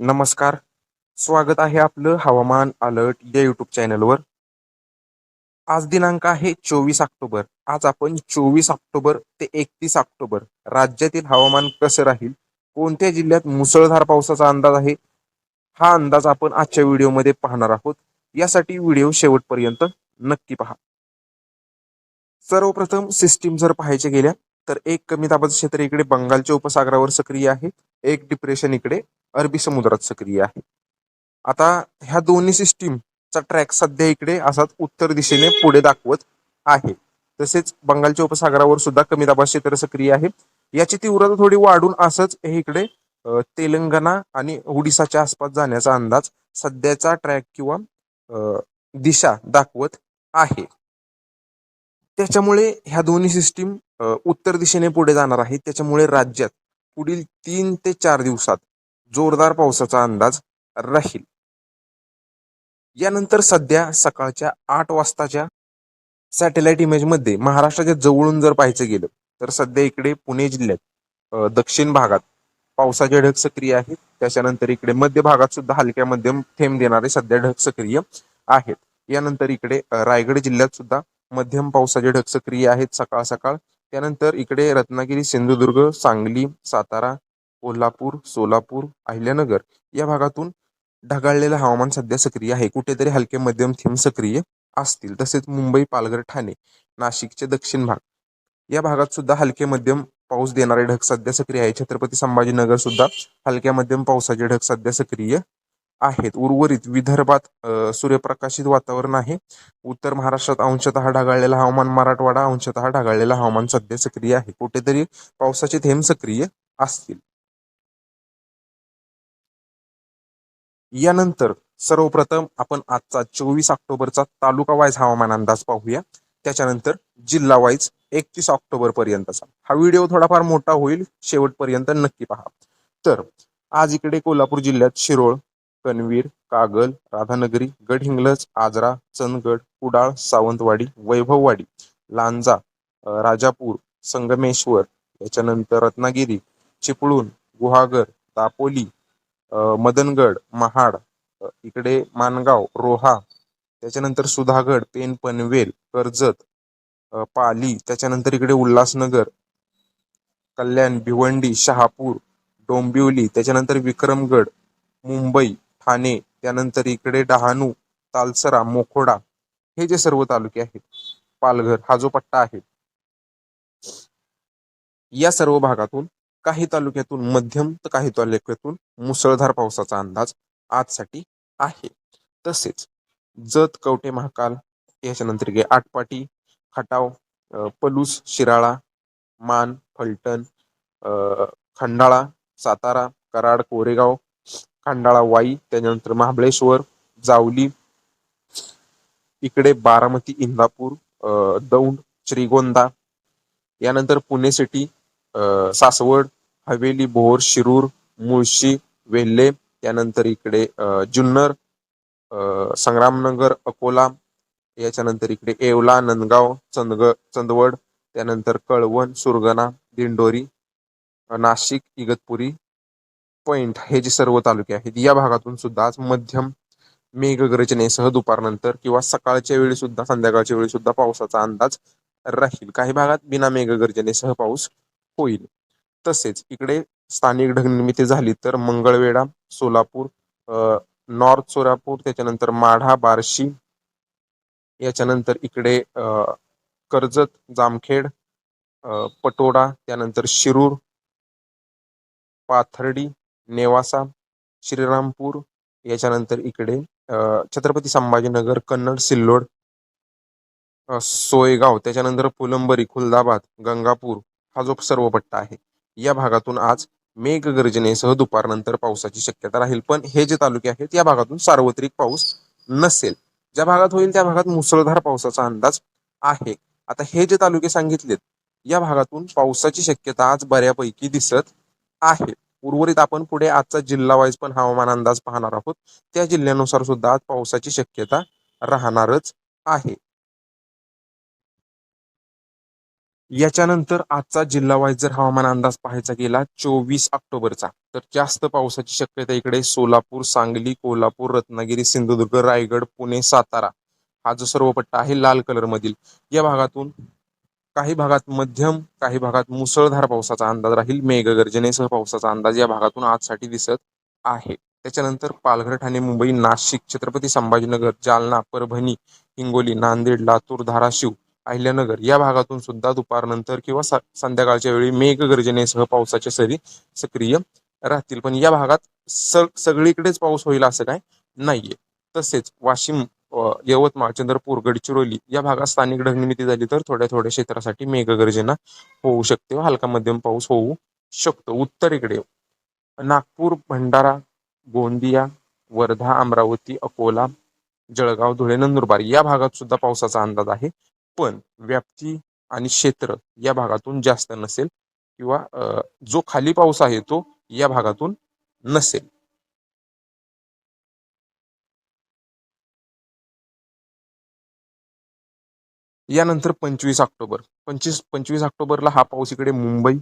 नमस्कार. स्वागत आहे आपलं हवामान अलर्ट या युट्यूब चॅनलवर. आज दिनांक आहे चोवीस ऑक्टोबर. आज आपण चोवीस ऑक्टोबर ते एकतीस ऑक्टोबर राज्यातील हवामान कसं राहील? कोणत्या जिल्ह्यात मुसळधार पावसाचा अंदाज आहे? हा अंदाज आपण आजच्या व्हिडिओमध्ये पाहणार आहोत. यासाठी व्हिडिओ शेवटपर्यंत नक्की पहा. सर्वप्रथम सिस्टीम जर पाहायचे गेल्या तर एक कमी दाबाचं क्षेत्र इकडे बंगालच्या उपसागरावर सक्रिय आहे. एक डिप्रेशन इकडे अरबी समुद्रात सक्रिय आहे. आता ह्या दोन्ही सिस्टीमचा ट्रॅक सध्या इकडे असाच उत्तर दिशेने पुढे दाखवत आहे. तसेच बंगालच्या उपसागरावर सुद्धा कमी दाबा क्षेत्र सक्रिय आहे. याची तीव्रता थोडी वाढून असंच हे इकडे तेलंगणा आणि ओडिसाच्या आसपास जाण्याचा अंदाज सध्याचा ट्रॅक किंवा दिशा दाखवत आहे. त्याच्यामुळे ह्या दोन्ही सिस्टीम उत्तर दिशेने पुढे जाणार आहे त्याच्यामुळे राज्यात पुढील तीन ते चार दिवसात जोरदार पावसाचा अंदाज राहील. यानंतर सध्या सकाळच्या आठ वाजताच्या सॅटेलाइट इमेजमध्ये महाराष्ट्राच्या जवळून जर पाहायचं गेलं तर सध्या इकडे पुणे जिल्ह्यात दक्षिण भागात पावसाचे ढग सक्रिय आहेत. त्याच्यानंतर इकडे मध्य भागात सुद्धा हलक्या मध्यम थेंब देणारे सध्या ढग सक्रिय आहेत. यानंतर इकडे रायगड जिल्ह्यात सुद्धा मध्यम पावसाचे ढग सक्रिय आहेत सकाळ सकाळ. त्यानंतर इकडे रत्नागिरी सिंधुदुर्ग सांगली सातारा कोल्हापूर सोलापूर अहिल्यानगर या भागातून ढगाळलेलं हवामान सध्या सक्रिय आहे. कुठेतरी हलके मध्यम थेंब सक्रिय असतील. तसेच मुंबई पालघर ठाणे नाशिकचे दक्षिण भाग या भागात सुद्धा हलके मध्यम पाऊस देणारे ढग सध्या सक्रिय आहे. छत्रपती संभाजीनगर सुद्धा हलक्या मध्यम पावसाचे ढग सध्या सक्रिय आहेत. उर्वरित विदर्भात सूर्यप्रकाशित वातावरण आहे. उत्तर महाराष्ट्रात अंशतः ढगाळलेलं हवामान मराठवाडा अंशतः ढगाळलेलं हवामान सध्या सक्रिय आहे. कुठेतरी पावसाचे थेंब सक्रिय असतील. यानंतर सर्वप्रथम आपण आजचा चोवीस ऑक्टोबरचा तालुका वाईज हवामान अंदाज पाहूया. त्याच्यानंतर जिल्हा वाईज एकतीस ऑक्टोबर पर्यंतचा. हा व्हिडिओ थोडाफार मोठा होईल. शेवटपर्यंत नक्की पहा. तर आज इकडे कोल्हापूर जिल्ह्यात शिरोळ कणवीर कागल राधानगरी गडहिंग्लज आजरा चंदगड कुडाळ सावंतवाडी वैभववाडी लांजा राजापूर संगमेश्वर याच्यानंतर रत्नागिरी चिपळूण गुहागर दापोली मदनगड महाड इकडे मानगाव रोहा त्याच्यानंतर सुधागड पेन पनवेल कर्जत पाली त्याच्यानंतर इकडे उल्हासनगर कल्याण भिवंडी शहापूर डोंबिवली त्याच्यानंतर विक्रमगड मुंबई ठाणे त्यानंतर इकडे डहाणू तालसरा मोखोडा हे जे सर्व तालुके आहेत पालघर हा जो पट्टा आहे. या सर्व भागातून काही तालुक्यातून मध्यम तर काही तालुक्यातून मुसळधार पावसाचा अंदाज आजसाठी आहे. तसेच जत कवटे महाकाल याच्यानंतर गे आटपाटी खटाव पलूस शिराळा मान फलटण खंडाळा सातारा कराड कोरेगाव खंडाळा वाई त्याच्यानंतर महाबळेश्वर जावली इकडे बारामती इंदापूर दौंड श्रीगोंदा यानंतर पुणे सिटी सासवड हवेली भोर शिरूर मुळशी वेल्हे त्यानंतर इकडे जुन्नर संग्रामनगर अकोला याच्यानंतर इकडे येवला नंदगाव चंदग चंदवड त्यानंतर कळवण सुरगणा दिंडोरी नाशिक इगतपुरी पॉइंट हे जे सर्व तालुके आहेत या भागातून सुद्धा आज मध्यम मेघगर्जनेसह दुपारनंतर किंवा सकाळच्या वेळी सुद्धा संध्याकाळच्या वेळी सुद्धा पावसाचा अंदाज राहील. काही भागात बिना मेघगर्जनेसह पाऊस होईल. तसेच इकडे स्थानिक ढगनिर्मिती झाली तर मंगळवेढा सोलापूर नॉर्थ सोलापूर त्याच्यानंतर माढा बार्शी याच्यानंतर इकडे कर्जत जामखेड पटोडा त्यानंतर शिरूर पाथर्डी नेवासा श्रीरामपूर याच्यानंतर इकडे छत्रपती संभाजीनगर कन्नड सिल्लोड सोयगाव त्याच्यानंतर फुलंबरी खुलदाबाद गंगापूर हा जो सर्व पट्टा आहे या भागातून आज मेघगर्जनेसह दुपारनंतर पावसाची शक्यता राहील. पण हे जे तालुके आहेत या भागातून सार्वत्रिक पाऊस नसेल. ज्या भागात होईल त्या भागात मुसळधार पावसाचा अंदाज आहे. आता हे जे तालुके सांगितलेत या भागातून पावसाची शक्यता आज बऱ्यापैकी दिसत आहे. उर्वरित आपण पुढे आजचा जिल्हा वाईज पण हवामान अंदाज पाहणार आहोत. त्या जिल्ह्यानुसार सुद्धा आज पावसाची शक्यता राहणारच आहे. याच्यानंतर आजचा जिल्हा जर हवामान अंदाज पाहायचा गेला चोवीस ऑक्टोबरचा तर जास्त पावसाची शक्यता इकडे सोलापूर सांगली कोल्हापूर रत्नागिरी सिंधुदुर्ग रायगड पुणे सातारा हा जो सर्व पट्टा आहे लाल कलर मधील या भागातून काही भागात मध्यम काही भागात मुसळधार पावसाचा अंदाज राहील. मेघगर्जनेसह पावसाचा अंदाज या भागातून आजसाठी दिसत आहे. त्याच्यानंतर पालघर ठाणे मुंबई नाशिक छत्रपती संभाजीनगर जालना परभणी हिंगोली नांदेड लातूर धाराशिव अहिल्यानगर या भागातून सुद्धा दुपारनंतर किंवा संध्याकाळच्या वेळी मेघगर्जनेसह पावसाच्या सरी सक्रिय राहतील. पण या भागात स सगळीकडेच पाऊस होईल असं काय नाहीये. तसेच वाशिम यवतमाळ चंद्रपूर गडचिरोली या भागात स्थानिक ढगनिमिती झाली तर थोड्या थोड्या क्षेत्रासाठी मेघगर्जना होऊ शकते व हलका मध्यम पाऊस होऊ शकतो. उत्तरेकडे नागपूर भंडारा गोंदिया वर्धा अमरावती अकोला जळगाव धुळे नंदुरबार या भागात सुद्धा पावसाचा अंदाज आहे. पण व्याप्ती आणि क्षेत्र या भागातून जास्त नसेल किंवा जो खाली पाऊस आहे तो या भागातून नसेल. यानंतर पंचवीस ऑक्टोबर. पंचवीस पंचवीस ऑक्टोबरला हा पाऊस इकडे मुंबई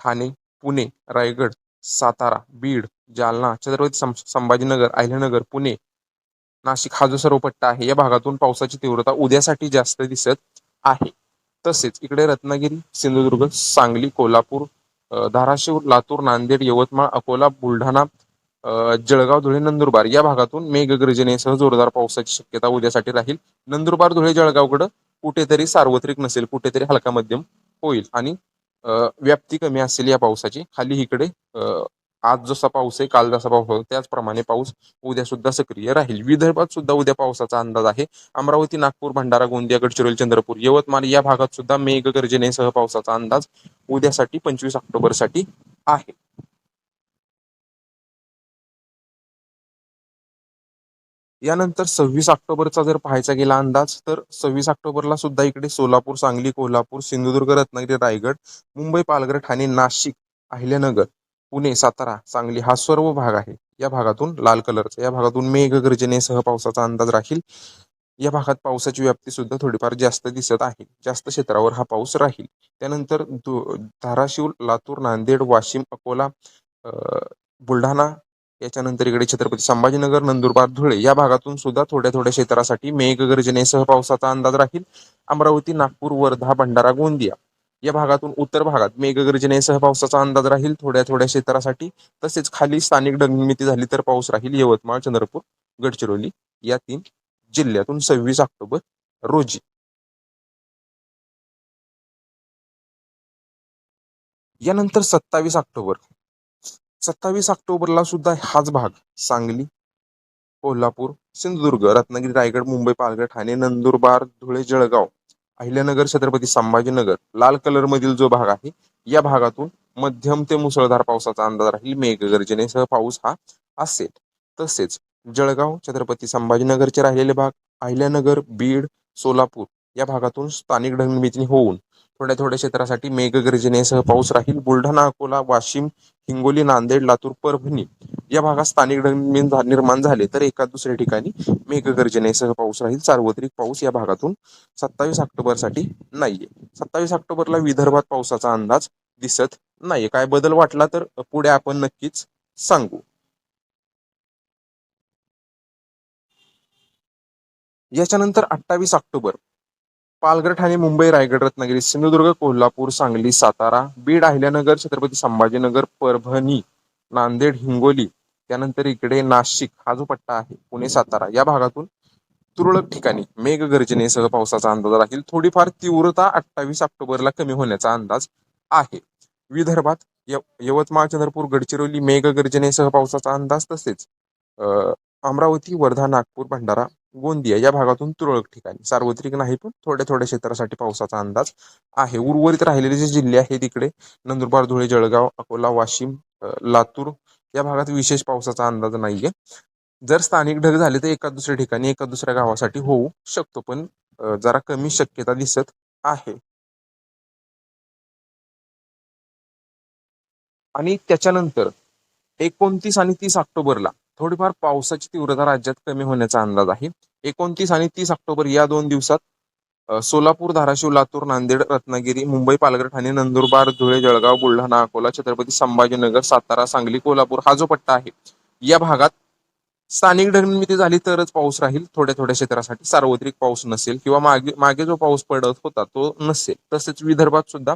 ठाणे पुणे रायगड सातारा बीड जालना छत्रपती संभाजीनगर अहिल्यानगर पुणे नाशिक हा जो सर्व पट्टा आहे या भागातून पावसाची तीव्रता उद्यासाठी जास्त दिसत आहे. तसेच इकडे रत्नागिरी सिंधुदुर्ग सांगली कोल्हापूर धाराशिव लातूर नांदेड यवतमाळ अकोला बुलढाणा जळगाव धुळे नंदुरबार या भागातून मेघगर्जनेसह जोरदार पावसाची शक्यता उद्यासाठी राहील. नंदुरबार धुळे जळगावकडं कुठेतरी सार्वत्रिक नसेल कुठेतरी हलका मध्यम होईल. आणि व्याप्ती कमी असेल या पावसाची. खाली इकडे आज जसा पाऊस आहे काल जसा पाऊस होता त्याचप्रमाणे पाऊस उद्या सुद्धा सक्रिय राहील. विदर्भात सुद्धा उद्या पावसाचा अंदाज आहे. अमरावती नागपूर भंडारा गोंदिया गडचिरोली चंद्रपूर यवतमाळ या भागात सुद्धा मेघगर्जनेसह पावसाचा अंदाज उद्यासाठी पंचवीस ऑक्टोबरसाठी आहे. यानंतर सव्वीस ऑक्टोबरचा जर पाहायचा गेला अंदाज तर सव्वीस ऑक्टोबरला सुद्धा इकडे सोलापूर सांगली कोल्हापूर सिंधुदुर्ग रत्नागिरी रायगड मुंबई पालघर ठाणे नाशिक अहिल्यानगर पुणे सातारा सांगली हा सर्व भाग आहे. या भागातून लाल कलरचा या भागातून मेघगर्जनेसह पावसाचा अंदाज राहील. या भागात पावसाची व्याप्ती सुद्धा थोडीफार जास्त दिसत आहे. जास्त क्षेत्रावर हा पाऊस राहील. त्यानंतर धाराशिव लातूर नांदेड वाशिम अकोला बुलढाणा याच्यानंतर इकडे छत्रपती संभाजीनगर नंदुरबार धुळे या भागातून सुद्धा थोड्या थोड्या क्षेत्रासाठी मेघगर्जनेसह पावसाचा अंदाज राहील. अमरावती नागपूर वर्धा भंडारा गोंदिया या भागातून उत्तर भागात मेघगर्जनेसह पावसाचा अंदाज राहील. थोड्या थोड्या क्षेत्रासाठी तसेच खाली स्थानिक ढगनिमिती झाली तर पाऊस राहील. यवतमाळ चंद्रपूर गडचिरोली या तीन जिल्ह्यातून सव्वीस ऑक्टोबर रोजी. यानंतर सत्तावीस ऑक्टोबर. सत्तावीस ऑक्टोबरला सुद्धा हाच भाग सांगली कोल्हापूर सिंधुदुर्ग रत्नागिरी रायगड मुंबई पालघर ठाणे नंदुरबार धुळे जळगाव अहिल्यानगर छत्रपती संभाजीनगर लाल कलर मधील जो भाग आहे या भागातून मध्यम ते मुसळधार पावसाचा अंदाज राहील मेघगर्जनेसह पाऊस हा असेल तसेच जळगाव छत्रपती संभाजीनगरचे राहिलेले भाग अहिल्यानगर बीड सोलापूर या भागातून स्थानिक ढगमिती होऊन थोड्या थोड्या क्षेत्रासाठी मेघगर्जनेसह पाऊस राहील. बुलढाणा अकोला वाशिम हिंगोली नांदेड लातूर परभणी या भागात स्थानिक निर्माण झाले तर एका दुसऱ्या ठिकाणी मेघगर्जनेसह पाऊस राहील. सार्वत्रिक पाऊस या भागातून सत्तावीस ऑक्टोबरसाठी नाहीये. सत्तावीस ऑक्टोबरला विदर्भात पावसाचा अंदाज दिसत नाहीये. काय बदल वाटला तर पुढे आपण नक्कीच सांगू. याच्यानंतर अठ्ठावीस ऑक्टोबर. पालघर ठाणे मुंबई रायगड रत्नागिरी सिंधुदुर्ग कोल्हापूर सांगली सातारा बीड अहिल्यानगर छत्रपती संभाजीनगर परभणी नांदेड हिंगोली त्यानंतर इकडे नाशिक हा जो पट्टा आहे पुणे सातारा या भागातून तुरळक ठिकाणी मेघगर्जनेसह पावसाचा अंदाज राहील. थोडीफार तीव्रता अठ्ठावीस ऑक्टोबरला कमी होण्याचा अंदाज आहे. विदर्भात यवतमाळ चंद्रपूर गडचिरोली मेघगर्जनेसह पावसाचा अंदाज तसेच अमरावती वर्धा नागपूर भंडारा गोंदिया या भागातून तुरळक ठिकाणी. सार्वत्रिक नाही पण थोड्या थोड्या क्षेत्रासाठी पावसाचा अंदाज आहे. उर्वरित राहिलेले जे जिल्हे आहेत तिकडे नंदुरबार धुळे जळगाव अकोला वाशिम लातूर या भागात विशेष पावसाचा अंदाज नाहीये. जर स्थानिक ढग झाले तर एका दुसऱ्या ठिकाणी एका दुसऱ्या गावासाठी होऊ शकतो पण जरा कमी शक्यता दिसत आहे. आणि त्याच्यानंतर एकोणतीस आणि तीस ऑक्टोबरला थोडीफार पावसाची तीव्रता राज्यात कमी होण्याचा अंदाज आहे. एकोणतीस आणि तीस ऑक्टोबर या दोन दिवसात सोलापूर धाराशिव लातूर नांदेड रत्नागिरी मुंबई पालघर ठाणे नंदुरबार धुळे जळगाव बुलढाणा अकोला छत्रपती संभाजीनगर सातारा सांगली कोल्हापूर हा जो पट्टा आहे या भागात स्थानिक ढगनिर्मिती झाली तरच पाऊस राहील. थोड्या थोड्या क्षेत्रासाठी सार्वत्रिक पाऊस नसेल किंवा मागे मागे जो पाऊस पडत होता तो नसेल. तसेच विदर्भात सुद्धा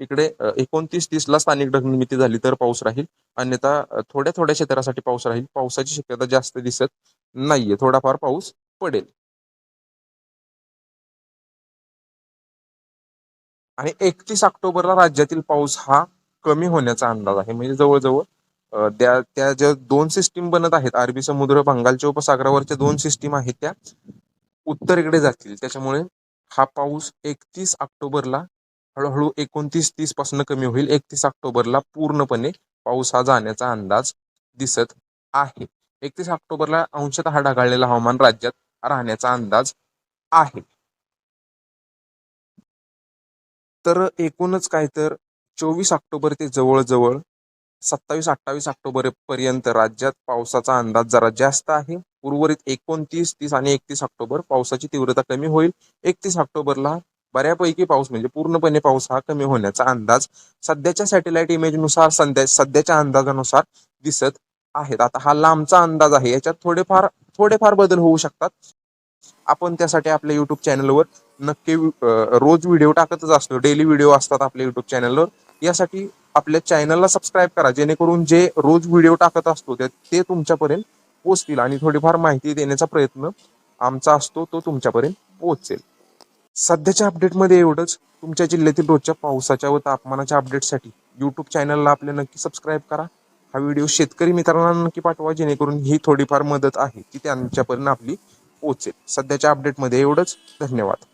इकडे एकोणतीस तीसला स्थानिक ढगनिर्मिती झाली तर पाऊस राहील. अन्यथा थोड्या थोड्या क्षेत्रासाठी पाऊस राहील. पावसाची शक्यता जास्त दिसत नाहीये. थोडाफार पाऊस पडेल. आणि एकतीस ऑक्टोबरला राज्यातील पाऊस हा कमी होण्याचा अंदाज आहे. म्हणजे जवळजवळ त्या त्या ज्या दोन सिस्टीम बनत आहेत अरबी समुद्र बंगालच्या उपसागरावरच्या दोन सिस्टीम आहेत त्या उत्तरेकडे जातील. त्याच्यामुळे हा पाऊस एकतीस ऑक्टोबरला हळूहळू एकोणतीस तीसपासून कमी होईल. एकतीस ऑक्टोबरला पूर्णपणे पाऊस हा जाण्याचा अंदाज दिसत आहे. एकतीस ऑक्टोबरला अंशतः ढगाळलेला हवामान राज्यात राहण्याचा अंदाज आहे. तर एकूणच काय तर चोवीस ऑक्टोबर ते जवळजवळ सत्तावीस अठ्ठावीस ऑक्टोबर पर्यंत राज्यात पावसाचा अंदाज जरा जास्त आहे. उर्वरित एकोणतीस तीस आणि एकतीस ऑक्टोबर पावसाची तीव्रता कमी होईल. एकतीस ऑक्टोबरला बऱ्यापैकी पाऊस म्हणजे पूर्णपणे पाऊस हा कमी होण्याचा अंदाज सध्याच्या सॅटेलाइट इमेजनुसार सध्या सध्याच्या अंदाजानुसार दिसत आहेत. आता हा लांबचा अंदाज आहे. याच्यात थोडेफार थोडेफार बदल होऊ शकतात. आपण त्यासाठी आपल्या युट्यूब चॅनलवर नक्की रोज व्हिडिओ टाकतच असतो. डेली व्हिडिओ असतात आपल्या युट्यूब चॅनलवर यासाठी आपल्या चॅनलला सबस्क्राईब करा. जेणेकरून जे रोज व्हिडिओ टाकत असतो ते ते तुमच्यापर्यंत पोचतील आणि थोडीफार माहिती देण्याचा प्रयत्न आमचा असतो तो तुमच्यापर्यंत पोहोचेल. सध्याच्या अपडेटमध्ये एवढंच. तुमच्या जिल्ह्यातील रोजच्या पावसाच्या व तापमानाच्या अपडेटसाठी यूट्यूब चॅनलला आपल्या नक्की सबस्क्राईब करा. हा व्हिडिओ शेतकरी मित्रांना नक्की पाठवा जेणेकरून ही थोडीफार मदत आहे ती त्यांच्यापर्यंत आपली पोहोचेल. सध्याच्या अपडेटमध्ये एवढंच. धन्यवाद.